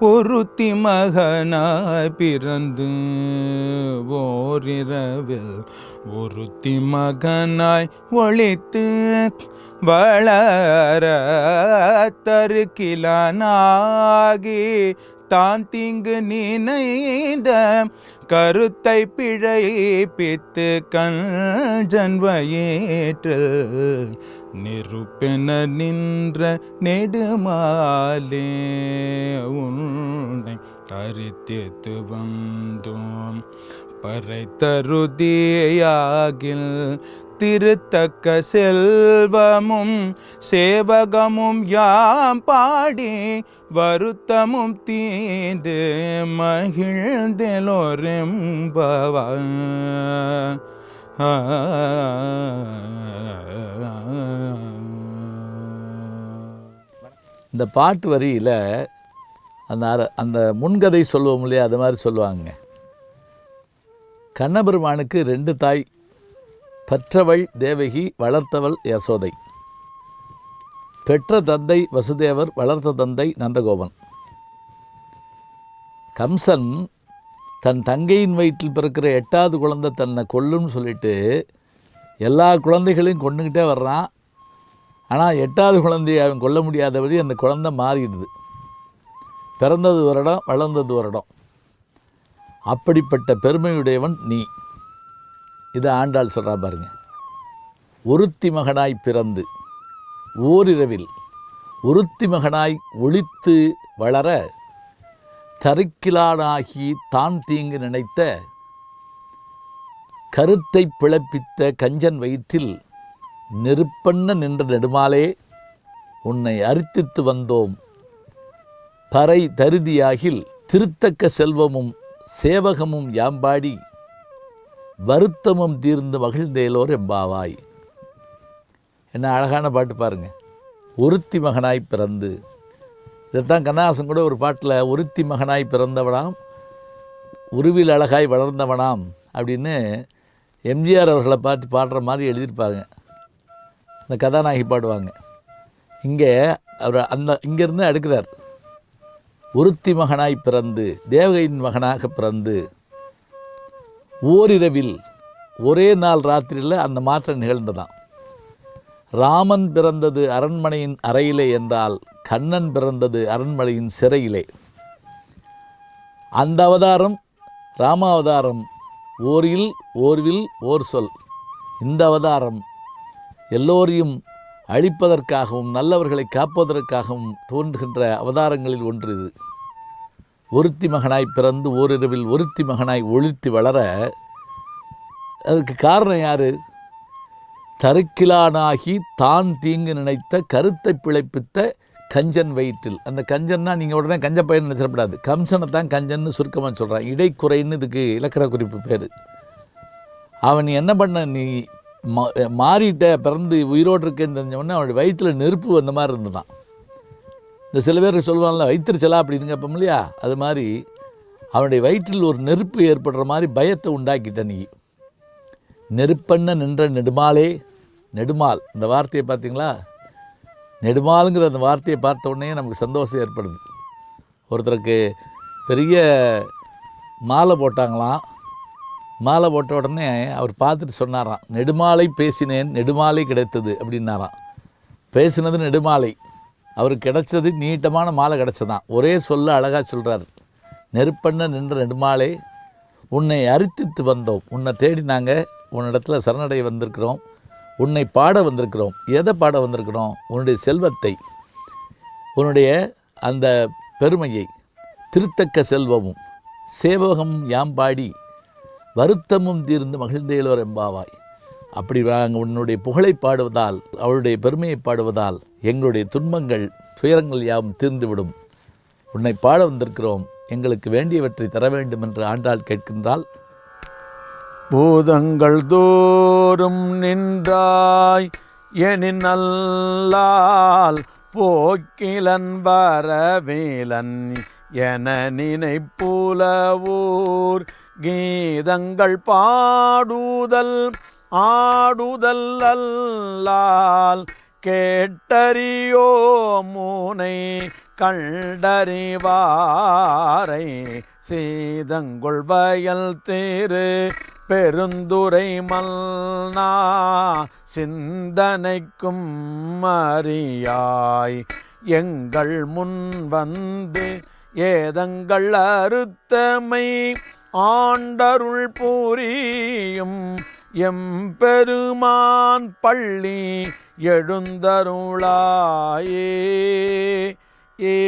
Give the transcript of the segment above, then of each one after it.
ஒருத்தி மகனாய் பிறந்து ஓரிரவில் ஒருத்தி மகனாய் ஒழித்து வளர தருக்கிலானாகி தான் தீங்கு நினைந்த கருத்தை பிழைப்பித்து கண் வயிற்றில் நெருப்பென நின்ற நெடுமாலே உன்னை அரித்தித்து வந்தோம். பறை தருதியாகில் திருத்தக்க செல்வமும் சேவகமும் யாம் பாடி வருத்தமும் தீந்து மகிழ்ந்தெலோரெம்பவா. இந்த பாட்டு வரியில் அந்த அர- அந்த முன்கதை சொல்லுவோம் இல்லையா அது மாதிரி சொல்லுவாங்க. கண்ணபெருமானுக்கு ரெண்டு தாய் பெற்றவள் தேவகி வளர்த்தவள் யசோதை. பெற்ற தந்தை வசுதேவர் வளர்த்த தந்தை நந்தகோபன். கம்சன் தன் தங்கையின் வயிற்றில் பிறக்கிற எட்டாவது குழந்தை தன்னை கொல்லுன்னு சொல்லிட்டு எல்லா குழந்தைகளையும் கொண்டுக்கிட்டே வர்றான். ஆனால் எட்டாவது குழந்தையை அவன் கொல்ல முடியாதபடி அந்த குழந்தை மாறிடுது. பிறந்தது ஒரு இடம் வளர்ந்தது ஒரு இடம். அப்படிப்பட்ட பெருமையுடையவன் நீ. இதை ஆண்டாள் சொல்கிறா பாருங்க. ஒருத்தி மகனாய் பிறந்து ஓரிரவில் ஒருத்தி மகனாய் ஒழித்து வளர தருக்கிலானாகி தான் தீங்கு நினைத்த கருத்தை பிளப்பித்த கஞ்சன் வயிற்றில் நெருப்பண்ண நின்ற நெடுமாலே உன்னை அரித்தித்து வந்தோம். பறை தருதியாகில் திருத்தக்க செல்வமும் சேவகமும் யாம்பாடி வருத்தமும் தீர்ந்து மகிழ்ந்தேலோர் எம்பாவாய். என்ன அழகான பாட்டு பாருங்க. ஒருத்தி மகனாய் பிறந்து இதைத்தான் கண்ணாசன் கூட ஒரு பாட்டில் ஒருத்தி மகனாய் பிறந்தவனாம் உருவில் அழகாய் வளர்ந்தவனாம் அப்படின்னு எம்ஜிஆர் அவர்களை பார்த்து பாடுற மாதிரி எழுதியிருப்பாங்க இந்த கதாநாயகி பாடுவாங்க. இங்கே அவர் அந்த இங்கேருந்து எடுக்கிறார் ஒருத்தி மகனாய் பிறந்து தேவகையின் மகனாக பிறந்து ஓரிரவில் ஒரே நாள் ராத்திரியில் அந்த மாற்றம் நிகழ்ந்ததாம். ராமன் பிறந்தது அரண்மனையின் அறையிலே என்றால் கண்ணன் பிறந்தது அரண்மனையின் சிறையிலே. அந்த அவதாரம் ராமாவதாரம் ஓரில் ஓர்வில் ஓர் சொல் இந்த அவதாரம் எல்லோரையும் அழிப்பதற்காகவும் நல்லவர்களை காப்பதற்காகவும் தோன்றுகின்ற அவதாரங்களில் ஒன்று இது. ஒருத்தி மகனாய் பிறந்து ஓரிரவில் ஒருத்தி மகனாய் ஒழித்து வளர அதுக்கு காரணம் யார்? தருக்கிலானாகி தான் தீங்கு நினைத்த கருத்தை பிழைப்பித்த கஞ்சன் வயிற்றில். அந்த கஞ்சன்னா நீங்கள் உடனே கஞ்ச பையன் நினைச்சிடப்படாது. கம்சனை தான் கஞ்சன்னு சுருக்கமாக சொல்கிறான் இடைக்குறைன்னு இதுக்கு இலக்கண குறிப்பு பேர். அவன் நீ என்ன பண்ண? நீ மா- மாறிட்ட பிறந்து உயிரோடு இருக்கேன்னு தெரிஞ்சவொடனே அவனுடைய வயிற்றில் நெருப்பு வந்த மாதிரி இருந்துதான் இந்த சில பேர் சொல்லுவாங்கல்ல வயிற்றுச்சலா அப்படின்னு கேட்போம் இல்லையா? அது மாதிரி அவனுடைய வயிற்றில் ஒரு நெருப்பு ஏற்படுற மாதிரி பயத்தை உண்டாக்கிட்ட நீ. நெருப்பண்ண நின்ற நெடுமாலே நெடுமால். இந்த வார்த்தையை பார்த்தீங்களா? நெடுமாலுங்கிற அந்த வார்த்தையை பார்த்த உடனே நமக்கு சந்தோஷம் ஏற்படுது. ஒருத்தருக்கு பெரிய மாலை போட்டாங்களாம். மாலை போட்ட உடனே அவர் பார்த்துட்டு சொன்னாராம் நெடுமாலை பேசினேன் நெடுமாலை கிடைத்தது அப்படின்னாராம். பேசினது நெடுமாலை. அவருக்கு கிடைச்சது நீட்டமான மாலை கிடைச்சதான் ஒரே சொல்ல அழகாக சொல்கிறார் நெருப்பண்ண நின்ற நெடுமாலை உன்னை அரித்தித்து வந்தோம். உன்னை தேடி நாங்கள் உன்னிடத்தில் சரணடைய வந்திருக்கிறோம். உன்னை பாட வந்திருக்கிறோம். எதை பாட வந்திருக்கிறோம்? உன்னுடைய செல்வத்தை. உன்னுடைய அந்த பெருமையை. திருத்தக்க செல்வமும் சேவகம் யாம் பாடி வருத்தமும் தீர்ந்து மகிழ்ந்தேலோர் எம்பாவாய் அப்படி நாங்கள் உன்னுடைய புகழை பாடுவதால் அவளுடைய பெருமையை பாடுவதால் எங்களுடைய துன்பங்கள் துயரங்கள் யாவும் தீர்ந்துவிடும். உன்னை பாட வந்திருக்கிறோம். எங்களுக்கு வேண்டியவற்றை தர வேண்டும் என்று ஆண்டாள் கேட்கின்றாள். பூதங்கள் தோறும் நின்றாய் எனின் நல்லால் போக்கிலன் வரவேலன் என நினைப்புலவூர் கீதங்கள் பாடுதல் ஆடுதல் அல்லால் கேட்டறியோ மூனை கண்டறிவாரை சீதங்கொள்வயல் தேரு பெருந்துரை மல்னா சிந்தனைக்கும் அறியாய். எங்கள் முன் வந்து ஏதங்கள் அறுத்தமை ஆண்டருள் புரியும் எம்பெருமான் பள்ளி எழுந்தருளாயே. ஏ.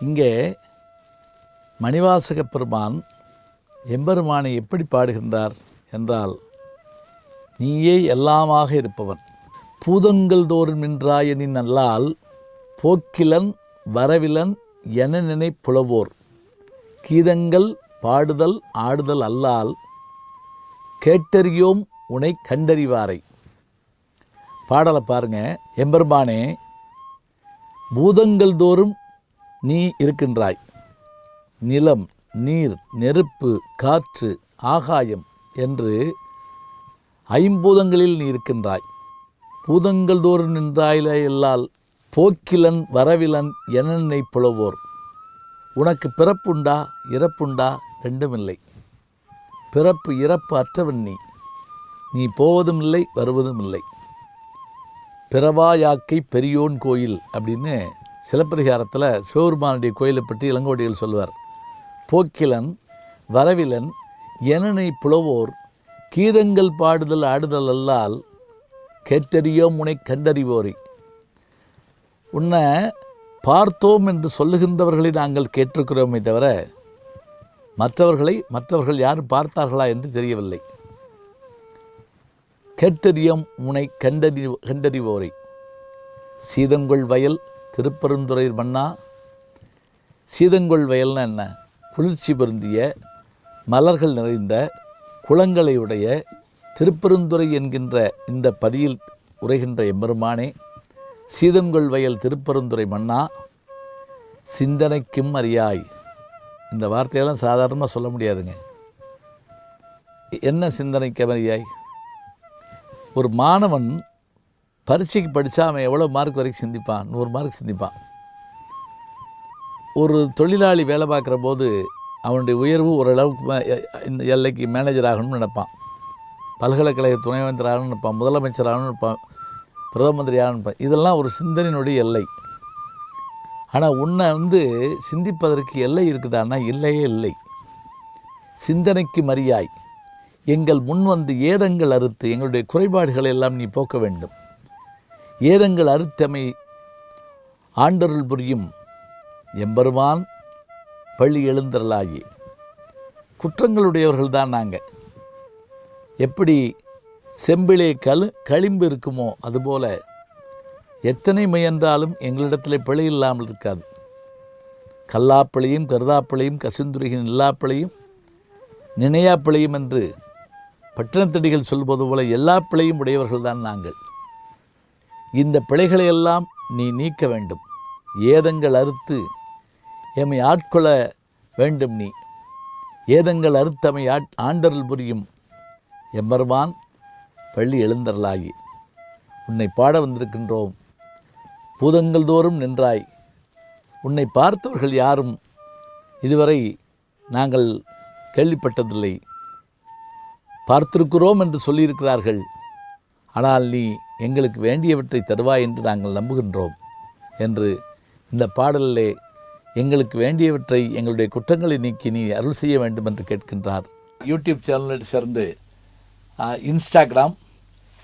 இங்கே மணிவாசக பெருமான் எம்பெருமானை எப்படி பாடுகின்றார் என்றால் நீயே எல்லாமாக இருப்பவன். பூதங்கள் தோறும் நின்றாயனின் அல்லால் போக்கிலன் வரவிலன் என நினை புலவோர் கீதங்கள் பாடுதல் ஆடுதல் அல்லால் கேட்டறியோம் உனை கண்டறிவாரை. பாடலை பாருங்க. எம்பெருமானே பூதங்கள் தோறும் நீ இருக்கின்றாய். நிலம் நீர் நெருப்பு காற்று ஆகாயம் என்று ஐம்பூதங்களில் நீ இருக்கின்றாய். பூதங்கள் தோறும் நின்றாயில எல்லால் போக்கிலன் வரவிலன் என்னென்னை புலவோர். உனக்கு பிறப்புண்டா? இறப்புண்டா? ரெண்டுமில்லை. பிறப்பு இறப்பு அற்றவன் நீ. நீ போவதும் இல்லை வருவதும் இல்லை பிறவாயாக்கை பெரியோன் கோயில் அப்படின்னு சிலப்பதிகாரத்தில் சிவபெருமானுடைய கோயிலை பற்றி இளங்கோடிகள் சொல்வார். போக்கிலன் வரவிலன் எனனை புலவோர் கீதங்கள் பாடுதல் ஆடுதல் அல்லால் கேட்டறியோ முனை கண்டறிவோரை. உன்னை பார்த்தோம் என்று சொல்லுகின்றவர்களை நாங்கள் கேட்டிருக்கிறோமே தவிர மற்றவர்களை மற்றவர்கள் யாரும் பார்த்தார்களா என்று தெரியவில்லை. கேட்டறியம் முனை கண்டறி கண்டறிவோரை. சீதங்கொள் வயல் திருப்பெருந்துறை மன்னா. சீதங்கொள் வயல்னா என்ன? குளிர்ச்சி பொருந்திய மலர்கள் நிறைந்த குளங்களை உடைய திருப்பெருந்துறை என்கின்ற இந்த பதியில் உரைகின்ற எம்பெருமானே சீதங்கொள் வயல் திருப்பெருந்துறை மன்னா சிந்தனைக்கும் அறியாய். இந்த வார்த்தையெல்லாம் சாதாரணமாக சொல்ல முடியாதுங்க. என்ன சிந்தனைக்கு அறியாய்? ஒரு மாணவன் பரீட்சைக்கு படித்தா அவன் எவ்வளோ மார்க் வரைக்கும் சிந்திப்பான்? நூறு மார்க் சிந்திப்பான். ஒரு தொழிலாளி வேலை பார்க்குற போது அவனுடைய உயர்வு ஓரளவுக்கு இந்த எல்லைக்கு மேனேஜர் ஆகணும்னு நினைப்பான். பல்கலைக்கழக துணைவேந்தர் ஆகணும்னு நினைப்பான். முதலமைச்சர் ஆகணும்னு நினைப்பான். பிரதம மந்திரி இதெல்லாம் ஒரு சிந்தனையினுடைய எல்லை. ஆனால் உன்னை வந்து சிந்திப்பதற்கு எல்லை இருக்குதான்னா இல்லையே இல்லை. சிந்தனைக்கு மரியாய். எங்கள் முன் வந்து ஏதங்கள் அறுத்து எங்களுடைய குறைபாடுகளை எல்லாம் நீ போக்க வேண்டும். ஏதங்கள் அறுத்தமை ஆண்டருள் புரியும் எம்பெருமான் பள்ளி எழுந்தருளாகி குற்றங்களுடையவர்கள் தான் நாங்கள் எப்படி செம்பிலே கல் களிம்பு இருக்குமோ அதுபோல எத்தனை முயன்றாலும் எங்களிடத்தில் பிழை இல்லாமல் இருக்காது. கல்லாப்பிழையும் கருதாப்பிழையும் கசிந்துரையின் இல்லாப்பிழையும் நினையாப்பிழையும் என்று பட்டணத்தடிகள் சொல்வது போல எல்லா பிழையும் உடையவர்கள் தான் நாங்கள். இந்த பிழைகளையெல்லாம் நீ நீக்க வேண்டும். ஏதங்கள் அறுத்து எம்மை ஆட்கொள்ள வேண்டும் நீ. ஏதங்கள் அறுத்தமை ஆட் ஆண்டரில் புரியும் எம்பெருமான் பள்ளி எழுந்தருளாகி. உன்னை பாட வந்திருக்கின்றோம். பூதங்கள் தோறும் நின்றாய். உன்னை பார்த்தவர்கள் யாரும் இதுவரை நாங்கள் கேள்விப்பட்டதில்லை. பார்த்திருக்கிறோம் என்று சொல்லியிருக்கிறார்கள். ஆனால் நீ எங்களுக்கு வேண்டியவற்றை தருவாய் என்று நாங்கள் நம்புகின்றோம் என்று இந்த பாடலிலே எங்களுக்கு வேண்டியவற்றை எங்களுடைய குற்றங்களை நீக்கி நீ அருள் செய்ய வேண்டும் என்று கேட்கின்றார். யூடியூப் சேனலில் சேர்ந்து Instagram